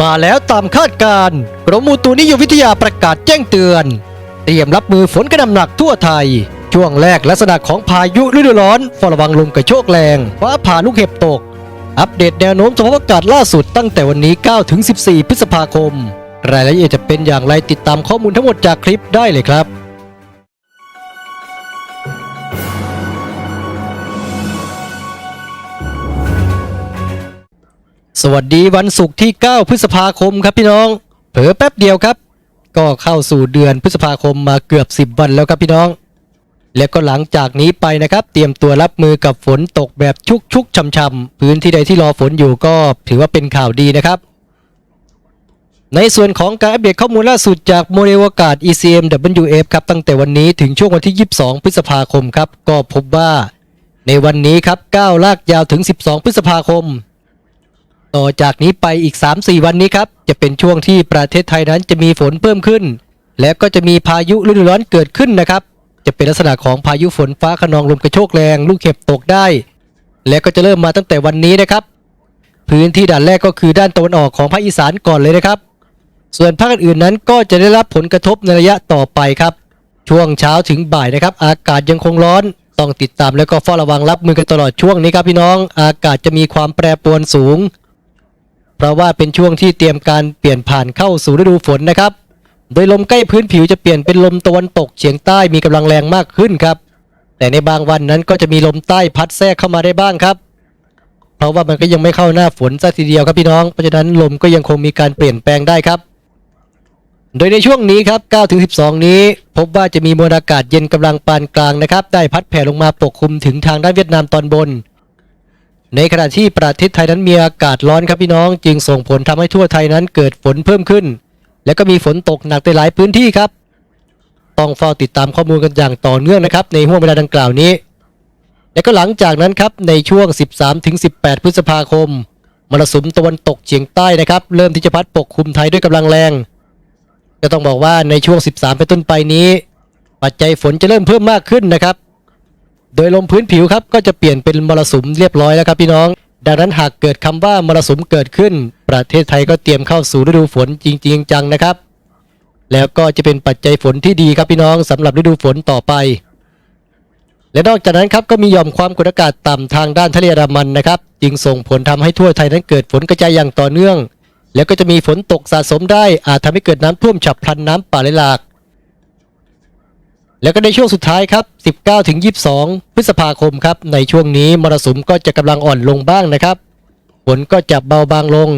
มาแล้วตามคาดการณ์กรมอุตุนิยมวิทยาประกาศแจ้งเตือน เตรียมรับมือฝนกระหน่ำหนักทั่วไทย ช่วงแรกลักษณะของพายุฤดูร้อนเฝ้าระวังลมกระโชกแรงฟ้าผ่าลูกเห็บตก อัปเดตแนวโน้มสภาพอากาศล่าสุดตั้งแต่วันนี้ 9 ถึง 14 พฤษภาคม รายละเอียดจะเป็นอย่างไรติดตามข้อมูลทั้งหมดจากคลิปได้เลยครับ สวัสดีวันศุกร์ที่ 9 พฤษภาคมครับพี่น้อง เผลอแป๊บเดียวครับ ก็เข้าสู่เดือนพฤษภาคมมาเกือบ 10 วันแล้วครับพี่น้อง และก็หลังจากนี้ไปนะครับ เตรียมตัวรับมือกับฝนตกแบบชุกชุกๆช่ำๆพื้นที่ใดที่รอฝนอยู่ก็ถือว่าเป็นข่าวดีนะครับ ในส่วนของการอัปเดตข้อมูลล่าสุดจากโมเดลอากาศ ECMWF ครับตั้งแต่วันนี้ถึงช่วงวันที่ 22 พฤษภาคมครับก็พบว่า ในวันนี้ครับ9ลากยาวถึง 12 พฤษภาคม ต่อจากนี้ไปอีก 3-4 วันนี้ครับ จะเป็นช่วงที่ประเทศไทยนั้นจะมีฝนเพิ่มขึ้น และก็จะมีพายุฤดูร้อนเกิดขึ้นนะครับ จะเป็นลักษณะของพายุฝนฟ้าขนองลมกระโชกแรง ลูกเห็บตกได้ และก็จะเริ่มมาตั้งแต่วันนี้นะครับ พื้นที่ด่านแรกก็คือด้านตะวันออกของภาคอีสานก่อนเลยนะครับ ส่วนภาคอื่นๆนั้นก็จะได้รับผลกระทบในระยะต่อไปครับ ช่วงเช้าถึงบ่ายนะครับ อากาศยังคงร้อนต้องติดตามแล้วก็เฝ้าระวังรับมือกันตลอดช่วงนี้ครับพี่น้อง อากาศจะมีความแปรปรวนสูง เพราะว่าเป็นช่วงที่เตรียมการเปลี่ยนผ่านเข้าสู่ฤดูฝนนะครับ โดยลมใกล้พื้นผิวจะเปลี่ยนเป็นลมตะวันตกเฉียงใต้มีกำลังแรงมากขึ้นครับ แต่ในบางวันนั้นก็จะมีลมใต้พัดแทรกเข้ามาได้บ้างครับ เพราะว่ามันก็ยังไม่เข้าหน้าฝนซะทีเดียวครับพี่น้อง เพราะฉะนั้นลมก็ยังคงมีการเปลี่ยนแปลงได้ครับ โดยในช่วงนี้ครับ9ถึง12 นี้ พบว่าจะมีมวลอากาศเย็นกำลังปานกลางนะครับ ได้พัดแผ่ลงมาปกคลุมถึงทางด้านเวียดนามตอนบน ในขณะที่ประเทศไทยนั้นมีอากาศร้อนครับพี่น้อง จึงส่งผลทำให้ทั่วไทยนั้นเกิดฝนเพิ่มขึ้น และก็มีฝนตกหนักในหลายพื้นที่ครับ ต้องเฝ้าติดตามข้อมูลกันอย่างต่อเนื่องนะครับ ในห่วงเวลาดังกล่าวนี้ และก็หลังจากนั้นครับในช่วง 13-18 พฤษภาคมมรสุมตะวันตกเฉียงใต้นะครับ เริ่มที่จะพัดปกคลุมไทยด้วยกำลังแรงก็ต้องบอกว่าในช่วง 13 เป็นต้นไปนี้ ปัจจัยฝนจะเริ่มเพิ่มมากขึ้นนะครับ โดยลมพื้นผิวครับก็จะเปลี่ยนเป็นมรสุมเรียบร้อยแล้วครับพี่น้อง ดังนั้นหากเกิดคำว่ามรสุมเกิดขึ้น ประเทศไทยก็เตรียมเข้าสู่ฤดูฝนจริง ๆ จังนะครับ แล้วก็จะเป็นปัจจัยฝนที่ดีครับพี่น้องสำหรับฤดูฝนต่อไป และนอกจากนั้นครับก็มีหย่อมความกดอากาศต่ำทางด้านทะเลอันดามันนะครับ จึงส่งผลทำให้ทั่วไทยนั้นเกิดฝนกระจายอย่างต่อเนื่อง แล้วก็จะมีฝนตกสะสมได้อาจทำให้เกิดน้ำท่วมฉับพลันน้ำป่าไหลหลาก แล้วก็ในช่วงสุดท้ายครับ 19 ถึง 22 พฤษภาคมครับ ในช่วงนี้มรสุมก็จะกำลังอ่อนลงบ้างนะครับ ฝนก็จะเบาบางลง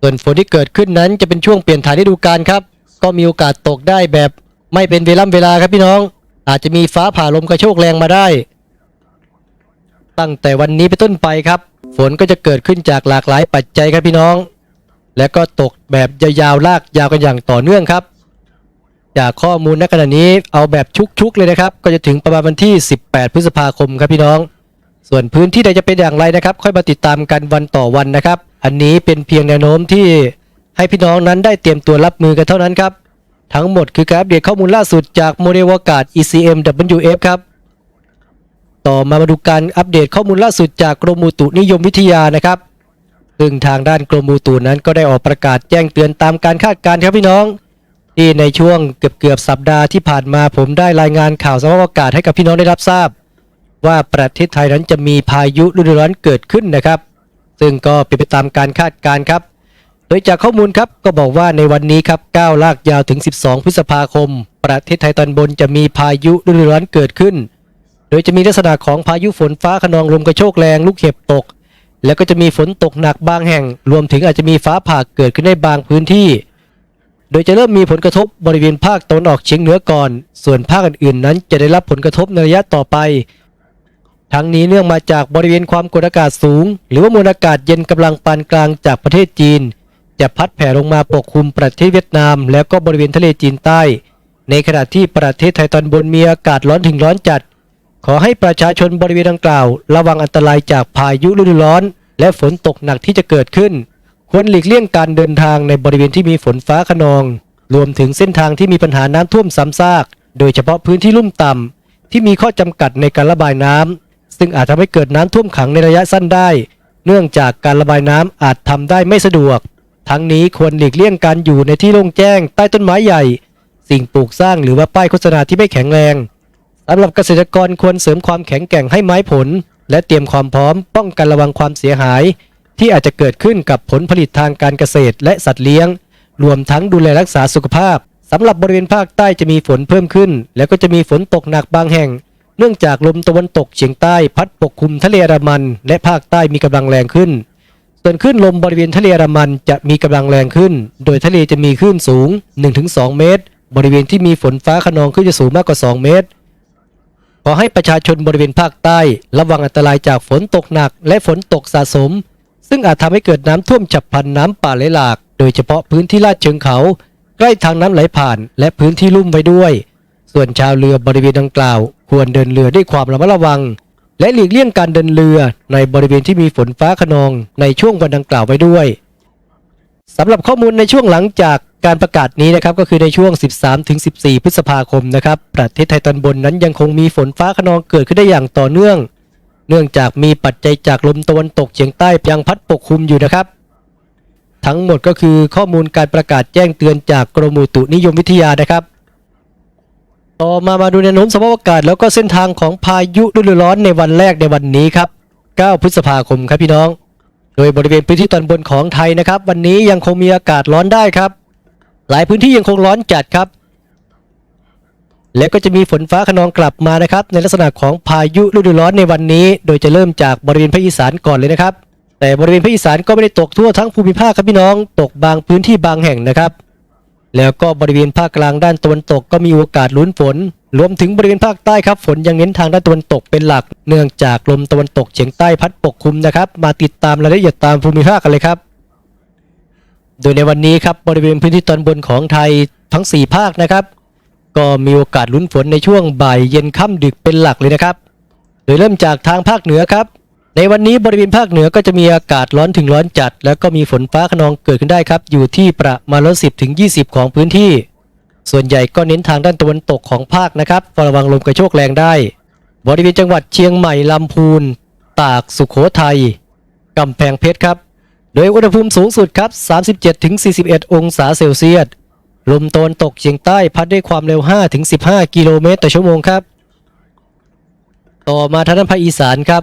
ส่วนฝนที่เกิดขึ้นนั้นจะเป็นช่วงเปลี่ยนถ่ายฤดูกาลครับ ก็มีโอกาสตกได้แบบไม่เป็นเวล่ำเวลาครับพี่น้อง อาจจะมีฟ้าผ่าลมกระโชกแรงมาได้ ตั้งแต่วันนี้เป็นต้นไปครับ ฝนก็จะเกิดขึ้นจากหลากหลายปัจจัยครับพี่น้อง และก็ตกแบบยาวๆลากยาวกันอย่างต่อเนื่องครับ จากข้อมูลณขณะนี้เอาแบบชุกๆเลยนะครับ ก็จะถึงประมาณวันที่ 18 พฤษภาคมครับพี่น้อง ส่วนพื้นที่ใดจะเป็นอย่างไรนะครับ ค่อยมาติดตามกันวันต่อวันนะครับ อันนี้เป็นเพียงแนวโน้มที่ให้พี่น้องนั้นได้เตรียมตัวรับมือกันเท่านั้นครับ ทั้งหมดคือการอัปเดตข้อมูลล่าสุดจากโมเดลอากาศ ECMWF ครับต่อมามาดูการอัปเดตข้อมูลล่าสุดจากกรมอุตุนิยมวิทยานะครับซึ่งทางด้านกรมอุตุนั้นก็ได้ออกประกาศแจ้งเตือนตามการคาดการณ์ครับพี่น้อง ที่ในช่วงเกือบเกือบสัปดาห์ที่ผ่านมาผมได้รายงานข่าวสภาพอากาศให้กับพี่น้องได้รับทราบ ว่าประเทศไทยนั้นจะมีพายุฤดูร้อนเกิดขึ้นนะครับ ซึ่งก็เป็นไปตามการคาดการณ์ครับ โดยจากข้อมูลครับก็บอกว่าในวันนี้ครับ9ลากยาวถึง 12 พฤษภาคม ประเทศไทยตอนบนจะมีพายุฤดูร้อนเกิดขึ้น โดยจะมีลักษณะของพายุฝนฟ้าขนองลมกระโชกแรงลูกเห็บตก แล้วก็จะมีฝนตกหนักบางแห่ง รวมถึงอาจจะมีฟ้าผ่าเกิดขึ้นได้บางพื้นที่ โดยจะเริ่มมีผลกระทบบริเวณภาคตะวันออกเฉียงเหนือก่อน ส่วนภาคอื่นๆ นั้นจะได้รับผลกระทบในระยะต่อไป ทั้งนี้เนื่องมาจากบริเวณความกดอากาศสูง หรือว่ามวลอากาศเย็นกำลังปานกลางจากประเทศจีน จะพัดแผ่ลงมาปกคลุมประเทศเวียดนาม แล้วก็บริเวณทะเลจีนใต้ ในขณะที่ประเทศไทยตอนบนมีอากาศร้อนถึงร้อนจัด ขอให้ประชาชนบริเวณดังกล่าว ระวังอันตรายจากพายุฤดูร้อน และฝนตกหนักที่จะเกิดขึ้น ควรหลีกเลี่ยงการเดินทางในบริเวณที่มีฝนฟ้าขนอง รวมถึงเส้นทางที่มีปัญหาน้ำท่วมซ้ำซาก โดยเฉพาะพื้นที่ลุ่มต่ำที่มีข้อจำกัดในการระบายน้ำซึ่งอาจทำให้เกิดน้ำท่วมขังในระยะสั้นได้ เนื่องจากการระบายน้ำอาจทำได้ไม่สะดวก ทั้งนี้ควรหลีกเลี่ยงการอยู่ในที่โล่งแจ้งใต้ต้นไม้ใหญ่ สิ่งปลูกสร้างหรือว่าป้ายโฆษณาที่ไม่แข็งแรงสำหรับเกษตรกรควรเสริมความแข็งแกร่งให้ไม้ผล และเตรียมความพร้อมป้องกันระวังความเสียหาย ที่อาจจะเกิดขึ้นกับผลผลิตทางการเกษตรและสัตว์เลี้ยง รวมทั้งดูแลรักษาสุขภาพสำหรับบริเวณภาคใต้จะมีฝนเพิ่มขึ้น แล้วก็จะมีฝนตกหนักบางแห่ง เนื่องจากลมตะวันตกเฉียงใต้พัดปกคลุมทะเลอันดามัน และภาคใต้มีกำลังแรงขึ้น ส่วนคลื่นลมบริเวณทะเลอันดามันจะมีกำลังแรงขึ้น โดยทะเลจะมีคลื่นสูง 1-2 เมตร บริเวณที่มีฝนฟ้าขนองคลื่นจะสูงมากกว่า 2 เมตรขอให้ประชาชนบริเวณภาคใต้ ระวังอันตรายจากฝนตกหนัก และฝนตกสะสม ซึ่งอาจทำให้เกิดน้ำท่วมฉับพลันน้ำป่าไหลหลาก โดยเฉพาะพื้นที่ลาดเชิงเขา ใกล้ทางน้ำไหลผ่านและพื้นที่ลุ่มไว้ด้วย ส่วนชาวเรือบริเวณดังกล่าว ควรเดินเรือด้วยความระมัดระวัง และหลีกเลี่ยงการเดินเรือในบริเวณที่มีฝนฟ้าขนองในช่วงวันดังกล่าวไว้ด้วยสำหรับข้อมูลในช่วงหลังจากการประกาศนี้นะครับก็คือในช่วง 13-14 พฤษภาคมนะครับประเทศไทยตอนบนนั้นยังคงมีฝนฟ้าขนองเกิดขึ้นได้อย่างต่อเนื่อง เนื่องจากมีปัจจัยจากลมตะวันตกเฉียงใต้ยังพัดปกคลุมอยู่นะครับ ทั้งหมดก็คือข้อมูลการประกาศแจ้งเตือนจากกรมอุตุนิยมวิทยานะครับ ต่อมามาดูแนวโน้มสภาพอากาศแล้วก็เส้นทางของพายุฤดูร้อนในวันแรกในวันนี้ครับ 9 พฤษภาคมครับพี่น้อง โดยบริเวณพื้นที่ตอนบนของไทยนะครับ วันนี้ยังคงมีอากาศร้อนได้ครับ หลายพื้นที่ยังคงร้อนจัดครับ และก็จะมีฝนฟ้าขนองกลับมานะครับ ในลักษณะของพายุฤดูร้อนในวันนี้ โดยจะเริ่มจากบริเวณภาคอีสานก่อนเลยนะครับ แต่บริเวณภาคอีสานก็ไม่ได้ตกทั่วทั้งภูมิภาคครับพี่น้องตกบางพื้นที่บางแห่งนะครับ แล้วก็บริเวณภาคกลางด้านตะวันตกก็มีโอกาสลุ้นฝน รวมถึงบริเวณภาคใต้ครับฝนยังเน้นทางด้านตะวันตกเป็นหลัก เนื่องจากลมตะวันตกเฉียงใต้พัดปกคลุมนะครับมาติดตามรายละเอียดตามภูมิภาคกันเลยครับโดยในวันนี้ครับบริเวณพื้นที่ตอนบนของไทยทั้ง 4 ภาคนะครับ ก็มีโอกาสลุ้นฝนในช่วงบ่ายเย็นค่ำดึกเป็นหลักเลยนะครับ โดยเริ่มจากทางภาคเหนือครับ ในวันนี้บริเวณภาคเหนือก็จะมีอากาศร้อนถึงร้อนจัด แล้วก็มีฝนฟ้าขนองเกิดขึ้นได้ครับ อยู่ที่ประมาณร้อยสิบถึงยี่สิบของพื้นที่ ส่วนใหญ่ก็เน้นทางด้านตะวันตกของภาคนะครับระวังลมกระโชกแรงได้ บริเวณจังหวัดเชียงใหม่ลำพูน ตากสุขโขทัยกำแพงเพชรครับ โดยอุณหภูมิสูงสุดครับ 37-41 องศาเซลเซียส ลมตะวันตกเฉียงใต้พัดด้วยความเร็ว 5-15 กิโลเมตรต่อชั่วโมงครับ ต่อมาทางด้านภาคอีสานครับ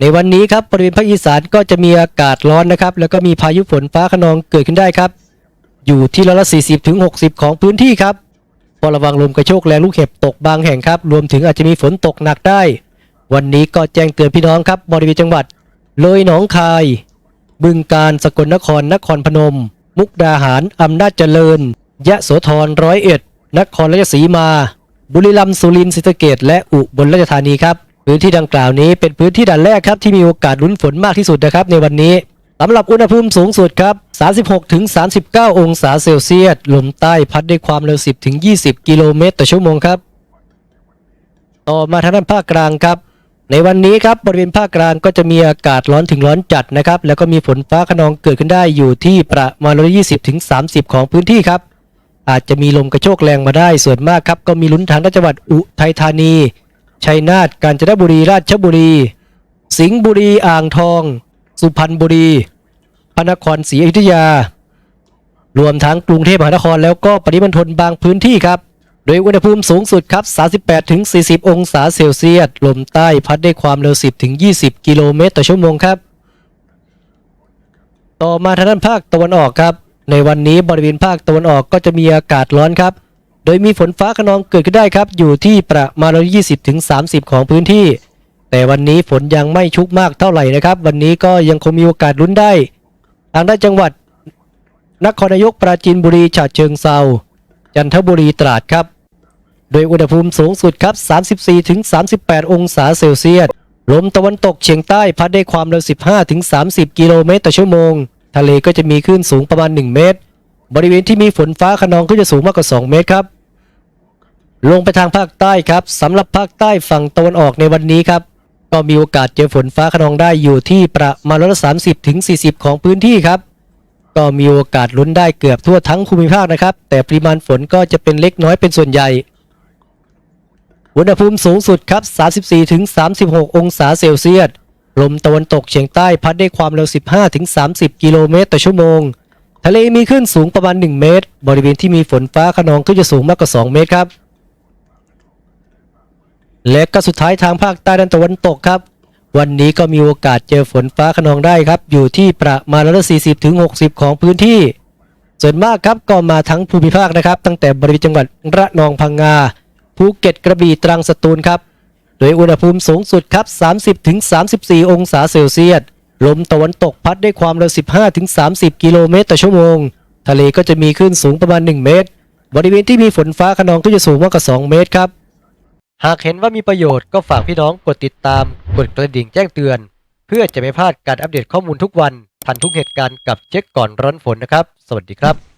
ในวันนี้ครับบริเวณภาคอีสานก็จะมีอากาศร้อนนะครับ แล้วก็มีพายุฝนฟ้าขนองเกิดขึ้นได้ครับ อยู่ที่ร้อยละ 40ถึง60 ของพื้นที่ครับเฝ้าระวังลมกระโชกแรงลูกเห็บตกบางแห่งครับ รวมถึงอาจจะมีฝนตกหนักได้ วันนี้ก็แจ้งเตือนพี่น้องครับ บริเวณจังหวัด เลยหนองคาย บึงการสกลนครนครพนม มุกดาหารอำนาจเจริญ ยะโสธรร้อยเอ็ดนครราชสีมา บุรีรัมย์สุรินทร์ศรีสะเกษและอุบลราชธานีครับพื้นที่ดังกล่าวนี้เป็นพื้นที่ด่านแรกครับที่มีโอกาสลุ้นฝนมากที่สุดนะครับในวันนี้สำหรับอุณหภูมิสูงสุดครับ 36ถึง39 องศาเซลเซียส ลมใต้พัดด้วยความเร็ว 10ถึง20 กิโลเมตรต่อชั่วโมงครับ ต่อมาทางด้านภาคกลางครับ ในวันนี้ครับบริเวณภาคกลางก็จะมีอากาศร้อนถึงร้อนจัดนะครับ แล้วก็มีฝนฟ้าขนองเกิดขึ้นได้อยู่ที่ประมาณ 120ถึง30 ของพื้นที่ครับ อาจจะมีลมกระโชกแรงมาได้ส่วนมากครับ ก็มีลุ้นทางจังหวัดอุทัยธานี ชัยนาทกาญจนบุรีราชบุรี สิงห์บุรีอ่างทอง สุพรรณบุรี พระนครศรีอยุธยา รวมทั้งกรุงเทพมหานครแล้วก็ปริมณฑลบางพื้นที่ครับ โดยอุณหภูมิสูงสุดครับ 38ถึง40 องศาเซลเซียสลมใต้พัดได้ความเร็ว 10ถึง20 กิโลเมตรต่อชั่วโมงครับ ต่อมาทางด้านภาคตะวันออกครับ ในวันนี้บริเวณภาคตะวันออกก็จะมีอากาศร้อนครับ โดยมีฝนฟ้าขนองเกิดขึ้นได้ครับ อยู่ที่ประมาณ 20ถึง30 ของพื้นที่ แต่วันนี้ฝนยังไม่ชุกมากเท่าไหร่นะครับ วันนี้ก็ยังคงมีโอกาสลุ้นได้ ทางด้านจังหวัด นครนายกปราจีนบุรีฉะเชิงเซาจันทบุรีตราดครับ โดยอุณหภูมิสูงสุดครับ 34ถึง38 องศาเซลเซียส ลมตะวันตกเฉียงใต้พัดได้ความเร็ว 15ถึง30 กิโลเมตรต่อชั่วโมง ทะเลก็จะมีคลื่นสูงประมาณ 1 เมตร บริเวณที่มีฝนฟ้าขนองก็จะสูงมากกว่า 2 เมตรครับ ลงไปทางภาคใต้ครับสำหรับภาคใต้ฝั่งตะวันออกในวันนี้ครับ ก็มีโอกาสเจอฝนฟ้าขนองได้อยู่ที่ประมาณร้อยละ30ถึง40ของพื้นที่ครับ ก็มีโอกาสลุ้นได้เกือบทั่วทั้งภูมิภาคนะครับ แต่ปริมาณฝนก็จะเป็นเล็กน้อยเป็นส่วนใหญ่อุณหภูมิสูงสุดครับ 34ถึง36 องศาเซลเซียส ลมตะวันตกเฉียงใต้พัดได้ความเร็ว 15-30 กิโลเมตรต่อชั่วโมง ทะเลมีคลื่นสูงประมาณ 1 เมตร บริเวณที่มีฝนฟ้าขนองก็จะสูงมากกว่า 2 เมตรครับ และก็สุดท้ายทางภาคใต้ด้านตะวันตกครับ วันนี้ก็มีโอกาสเจอฝนฟ้าขนองได้ครับ อยู่ที่ประมาณร้อยละ40ถึง60ของพื้นที่ ส่วนมากครับก็มาทั้งภูมิภาคนะครับ ตั้งแต่บริเวณจังหวัดระนองพังงาภูเก็ตกระบี่ตรังสตูลครับ โดยอุณหภูมิสูงสุดครับ 30ถึง34 องศาเซลเซียส ลมตะวันตกพัดได้ความเร็ว 15ถึง30 กิโลเมตรต่อชั่วโมง ทะเลก็จะมีคลื่นสูงประมาณ 1 เมตร บริเวณที่มีฝนฟ้าขนองก็จะสูงมากกว่า 2 เมตรครับ หากเห็นว่ามีประโยชน์ก็ฝากพี่น้องกดติดตาม กดกระดิ่งแจ้งเตือน เพื่อจะไม่พลาดการอัปเดตข้อมูลทุกวัน ทันทุกเหตุการณ์กับเช็คก่อนร้อนฝนนะครับ สวัสดีครับ